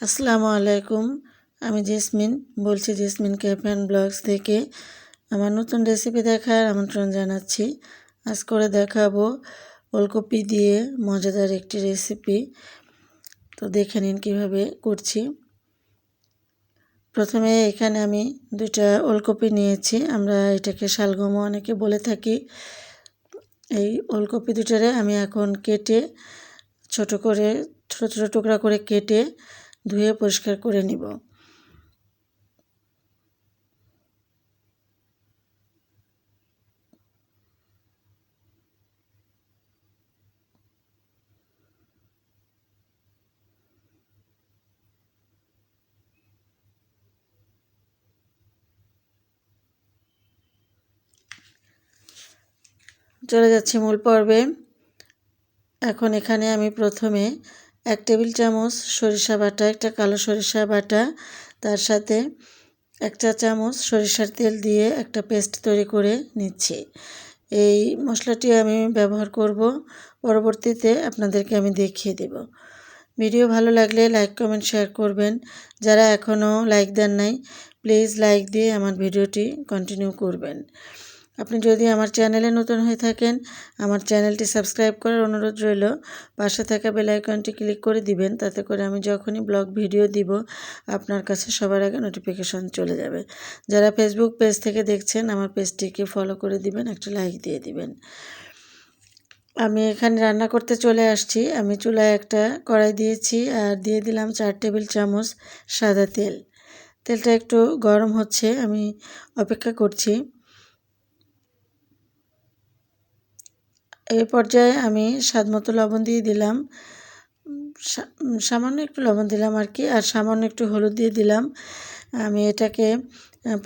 আসসালামু আলাইকুম। আমি জেসমিন, বলছি জেসমিন ক্যাফ অ্যান্ড ব্লগস থেকে আমার নতুন রেসিপি দেখার আমন্ত্রণ জানাচ্ছি। আজ করে দেখাবো ওলকপি দিয়ে মজাদার একটি রেসিপি। তো দেখে নিন কীভাবে করছি। প্রথমে এখানে আমি দুইটা ওলকপি নিয়েছি। আমরা এটাকে শালগমও অনেকে বলে থাকি। এই ওলকপি দুটারে আমি এখন কেটে ছোট করে, ছোটো ছোটো টুকরা করে কেটে ধুয়ে পরিষ্কার করে নিব। চলে যাচ্ছি মূল পর্বে। এখন এখানে আমি প্রথমে এক টেবিল চামচ সরিষা বাটা, একটা কালো সরিষা বাটা, তার সাথে এক চা চামচ সরিষার তেল দিয়ে একটা পেস্ট তৈরি করে নিচ্ছি। এই মশলাটি আমি ব্যবহার করব, পরবর্তীতে আপনাদেরকে আমি দেখিয়ে দেব। ভিডিও ভালো লাগলে লাইক, কমেন্ট, শেয়ার করবেন। যারা এখনও লাইক দেন নাই, প্লিজ লাইক দিয়ে আমার ভিডিওটি কন্টিনিউ করবেন। আপনি যদি আমার চ্যানেলে নতুন হয়ে থাকেন, আমার চ্যানেলটি সাবস্ক্রাইব করার অনুরোধ রইল। পাশে থাকা বেল আইকনটি ক্লিক করে দিবেন, তাতে করে আমি যখনই ব্লগ ভিডিও দিব, আপনার কাছে সবার আগে নোটিফিকেশন চলে যাবে। যারা ফেসবুক পেজ থেকে দেখছেন, আমার পেজটিকে ফলো করে দিবেন, একটা লাইক দিয়ে দিবেন। আমি এখানে রান্না করতে চলে আসছি। আমি চুলায় একটা কড়াই দিয়েছি আর দিয়ে দিলাম চার টেবিল চামচ সাদা তেল। তেলটা একটু গরম হচ্ছে, আমি অপেক্ষা করছি। এই পর্যায়ে আমি স্বাদ মতো লবণ দিয়ে দিলাম। সামান্য একটু লবণ দিলাম আর কি, আর সামান্য একটু হলুদ দিয়ে দিলাম। আমি এটাকে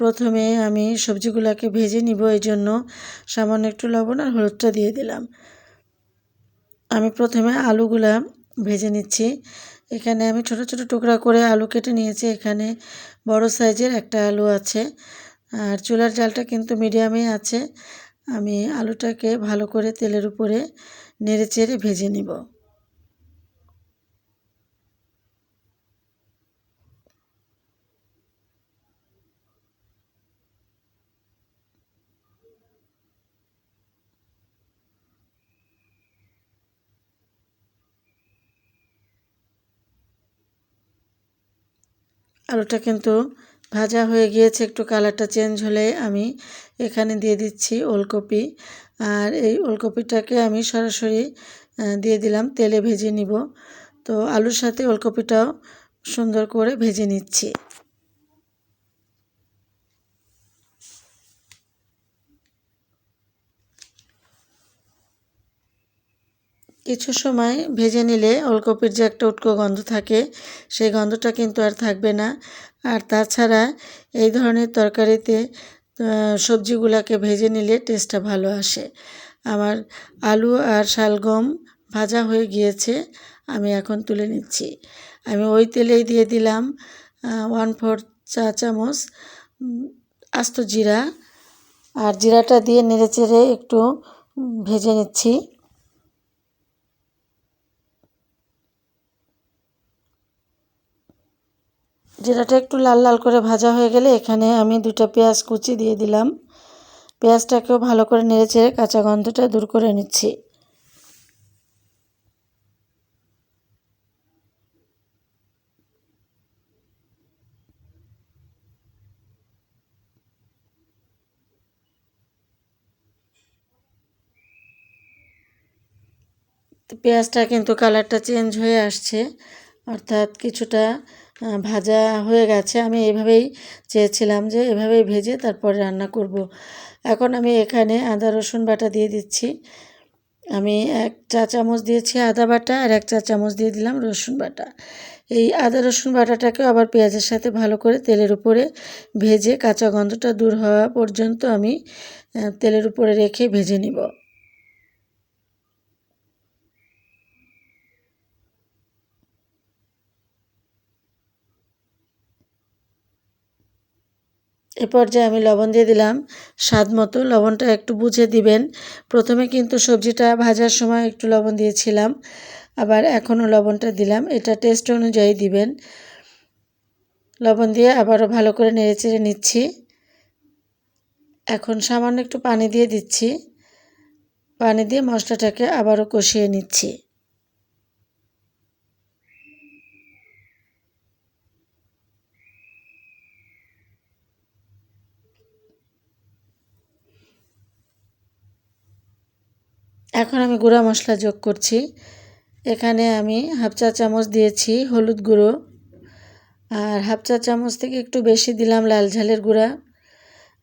প্রথমে আমি সবজিগুলোকে ভেজে নিব, এই জন্য সামান্য একটু লবণ আর হলুদটা দিয়ে দিলাম। আমি প্রথমে আলুগুলা ভেজে নিচ্ছি। এখানে আমি ছোট ছোট টুকরা করে আলু কেটে নিয়েছি। এখানে বড় সাইজের একটা আলু আছে। আর চুলার জালটা কিন্তু মিডিয়ামে আছে। আমি আলুটাকে ভালো করে তেলের উপরে নেড়ে চেড়ে ভেজে নিব। আলুটা কিন্তু ভাজা হয়ে গিয়েছে, একটু কালারটা চেঞ্জ হলে আমি এখানে দিয়ে দিচ্ছি ওলকপি। আর এই ওলকপিটাকে আমি সরাসরি দিয়ে দিলাম, তেলে ভেজে নিব। তো আলুর সাথে ওলকপিটাও সুন্দর করে ভেজে নিচ্ছি। কিছু সময় ভেজে নিলে ওলকপির যে একটা উটকো গন্ধ থাকে, সেই গন্ধটা কিন্তু আর থাকবে না। আর তাছাড়া এই ধরনের তরকারিতে সবজিগুলোকে ভেজে নিলে টেস্টটা ভালো আসে। আমার আলু আর শালগম ভাজা হয়ে গিয়েছে, আমি এখন তুলে নিচ্ছি। আমি ওই তেলেই দিয়ে দিলাম ওয়ান ফোর চা চামচ আস্ত জিরা। আর জিরাটা দিয়ে নেড়ে চেড়ে একটু ভেজে নিচ্ছি। জিরাটা একটু লাল লাল করে ভাজা হয়ে গেলে এখানে আমি দুটা পেঁয়াজ কুচি দিয়ে দিলাম। পেঁয়াজটাকেও ভালো করে নেড়ে চেড়ে কাঁচা গন্ধটা দূর করে নিচ্ছি। পেঁয়াজটা কিন্তু কালারটা চেঞ্জ হয়ে আসছে, অর্থাৎ কিছুটা ভাজা হয়ে গেছে। আমি এভাবেই চেয়েছিলাম যে এভাবেই ভেজে তারপরে রান্না করব। এখন আমি এখানে আদা, রসুন বাটা দিয়ে দিচ্ছি। আমি এক চা চামচ দিয়েছি আদা বাটা আর এক চা চামচ দিয়ে দিলাম রসুন বাটা। এই আদা, রসুন বাটাটাকেও আবার পেঁয়াজের সাথে ভালো করে তেলের উপরে ভেজে কাঁচা গন্ধটা দূর হওয়া পর্যন্ত আমি তেলের উপরে রেখে ভেজে নিব। এ পর্যায়ে আমি লবণ দিয়ে দিলাম। স্বাদ মতো লবণটা একটু বুঝে দিবেন। প্রথমে কিন্তু সবজিটা ভাজার সময় একটু লবণ দিয়েছিলাম। আবার এখনও লবণটা দিলাম। এটা টেস্ট অনুযায়ী দিবেন। লবণ দিয়ে আবারও ভালো করে নেড়ে চেড়ে নিচ্ছি। এখন সামান্য একটু পানি দিয়ে দিচ্ছি। পানি দিয়ে মশলাটাকে আবারও কষিয়ে নিচ্ছি। এখন আমি গুঁড়া মশলা যোগ করছি। এখানে আমি হাফ চা চামচ দিয়েছি হলুদ গুঁড়ো। আর হাফ চা চামচ থেকে একটু বেশি দিলাম লাল ঝালের গুঁড়া।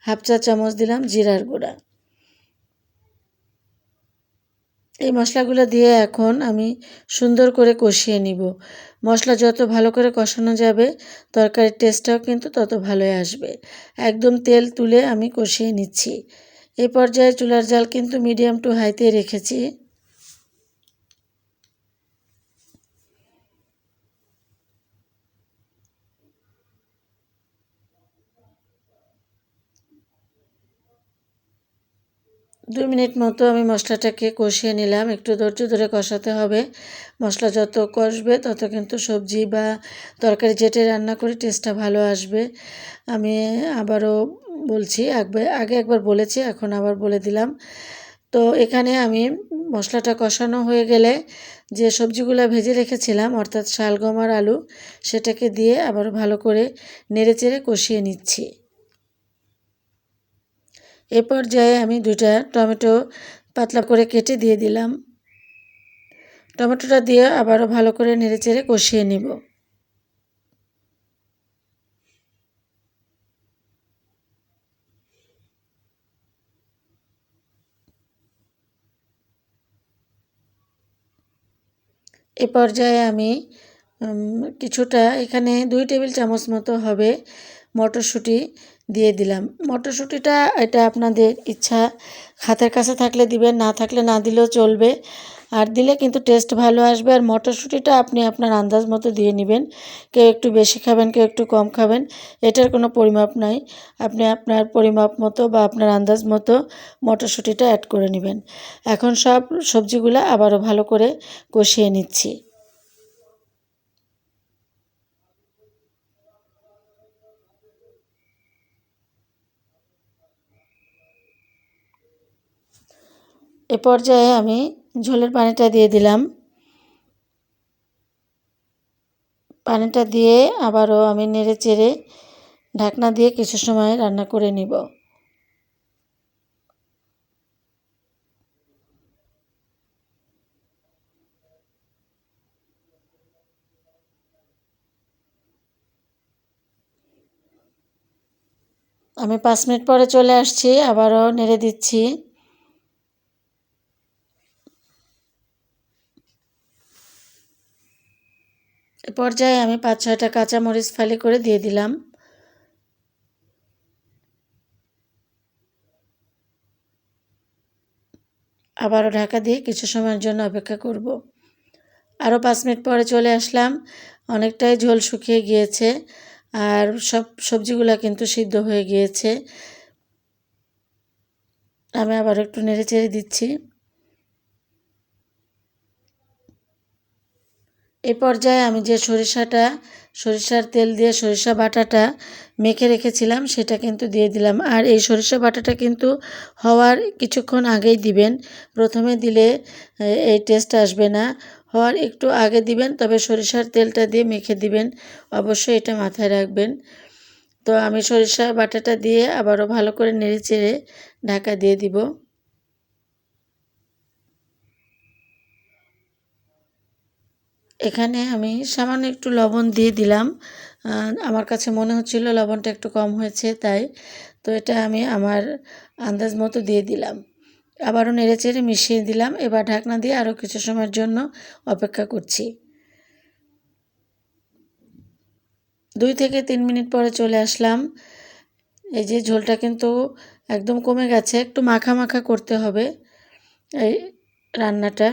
হাফ চা চামচ দিলাম জিরার গুঁড়া। এই মশলাগুলো দিয়ে এখন আমি সুন্দর করে কষিয়ে নিব। মশলা যত ভালো করে কষানো যাবে, তরকারির টেস্টটাও কিন্তু তত ভালোই আসবে। একদম তেল তুলে আমি কষিয়ে নিচ্ছি। এই পর্যায়ে চুলার জাল কিন্তু মিডিয়াম টু হাইতে রেখেছি। দুই মিনিট মতো আমি মশলাটাকে কষিয়ে নিলাম। একটু ধৈর্য ধরে কষাতে হবে। মশলা যত কষবে, তত কিন্তু সবজি বা তরকারি যেটে রান্না করি টেস্টটা ভালো আসবে। আমি আবারও বলছি একবার আগে একবার বলেছি, এখন আবার বলে দিলাম। তো এখানে আমি মশলাটা কষানো হয়ে গেলে যে সবজিগুলো ভেজে রেখেছিলাম, অর্থাৎ শালগম আর আলু, সেটাকে দিয়ে আবার ভালো করে নেড়ে চেড়ে কষিয়ে নিচ্ছি। এ পর্যায়ে আমি দুটা টমেটো পাতলা করে কেটে দিয়ে দিলাম। টমেটোটা দিয়ে আবারও ভালো করে নেড়ে চেড়ে কষিয়ে নিব। এ পর্যায়ে আমি কিছুটা এখানে দুই টেবিল চামচ মতো হবে মটরশুঁটি দিয়ে দিলাম। মটরশুঁটিটা এটা আপনাদের ইচ্ছা, হাতের কাছে থাকলে দিবেন, না থাকলে না দিলেও চলবে। আর দিলে কিন্তু টেস্ট ভালো আসবে। আর মটরশুঁটিটা আপনি আপনার আন্দাজ মতো দিয়ে নেবেন। কেউ একটু বেশি খাবেন, কেউ একটু কম খাবেন, এটার কোনো পরিমাপ নাই। আপনি আপনার পরিমাপ মতো বা আপনার আন্দাজ মতো মটরশুঁটিটা অ্যাড করে নেবেন। এখন সব সবজিগুলো আবারও ভালো করে কষিয়ে নিচ্ছি। এ পর্যায়ে আমি ঝোলের পানিটা দিয়ে দিলাম। পানিটা দিয়ে আবারও আমি নেড়ে চেড়ে ঢাকনা দিয়ে কিছু সময় রান্না করে নিব। আমি পাঁচ মিনিট পরে চলে আসছি, আবারও নেড়ে দিচ্ছি। পর্যায়ে আমি পাঁচ, ছয়টা কাঁচামরিচ ফালি করে দিয়ে দিলাম। আবারও ঢাকা দিয়ে কিছু সময়ের জন্য অপেক্ষা করব। আরও পাঁচ মিনিট পরে চলে আসলাম। অনেকটাই ঝোল শুকিয়ে গিয়েছে আর সব সবজিগুলো কিন্তু সিদ্ধ হয়ে গিয়েছে। আমি আবার একটু নেড়ে চেড়ে দিচ্ছি। এই পর্যায়ে আমি যে সরিষাটা, সরিষার তেল দিয়ে সরিষা বাটাটা মেখে রেখেছিলাম, সেটা কিন্তু দিয়ে দিলাম। আর এই সরিষা বাটাটা কিন্তু হওয়ার কিছুক্ষণ আগেই দিবেন। প্রথমে দিলে এই টেস্ট আসবে না। হওয়ার একটু আগে দিবেন, তবে সরিষার তেলটা দিয়ে মেখে দিবেন। অবশ্যই এটা মাথায় রাখবেন। তো আমি সরিষা বাটাটা দিয়ে আবারও ভালো করে নেড়ে চেড়ে ঢাকা দিয়ে দিব। এখানে আমি সামান্য একটু লবণ দিয়ে দিলাম। আমার কাছে মনে হচ্ছিল লবণটা একটু কম হয়েছে, তাই। তো এটা আমি আমার আন্দাজ মতো দিয়ে দিলাম। আবারও নেড়ে চেড়ে মিশিয়ে দিলাম। এবার ঢাকনা দিয়ে আরও কিছু সময়ের জন্য অপেক্ষা করছি। দুই থেকে তিন মিনিট পরে চলে আসলাম। এই যে ঝোলটা কিন্তু একদম কমে গেছে, একটু মাখা মাখা করতে হবে। এই রান্নাটা।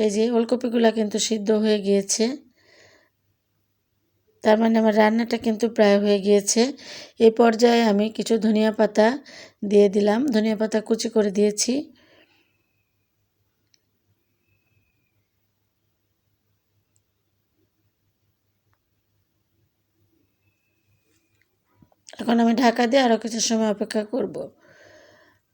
এই যে ওলকপিগুলো কিন্তু সিদ্ধ হয়ে গিয়েছে। তার মানে আমার রান্নাটা কিন্তু প্রায় হয়ে গিয়েছে। এই পর্যায়ে আমি কিছু ধনিয়া পাতা দিয়ে দিলাম। ধনিয়া পাতা কুচি করে দিয়েছি। এখন আমি ঢাকা দিয়ে আরও কিছু সময় অপেক্ষা করব।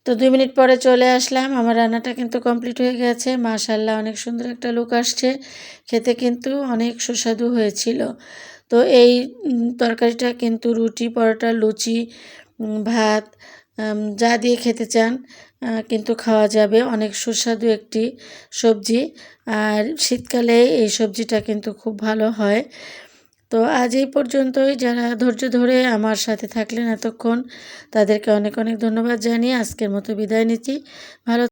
তো দুই মিনিট পরে চলে আসলাম। আমার রান্নাটা কিন্তু কমপ্লিট হয়ে গেছে। মাশাল্লাহ অনেক সুন্দর একটা লুক আসছে। খেতে কিন্তু অনেক সুস্বাদু হয়েছিল। তো এই তরকারিটা কিন্তু রুটি, পরোটা, লুচি ভাত যা দিয়ে খেতে চান কিন্তু খাওয়া যাবে। অনেক সুস্বাদু একটি সবজি। আর শীতকালে এই সবজিটা কিন্তু খুব ভালো হয়। তো আজ এই পর্যন্তই। যারা ধৈর্য ধরে আমার সাথে থাকলেন এতক্ষণ, তাদেরকে অনেক অনেক ধন্যবাদ জানিয়ে আজকের মতো বিদায় নিচ্ছি। ভালো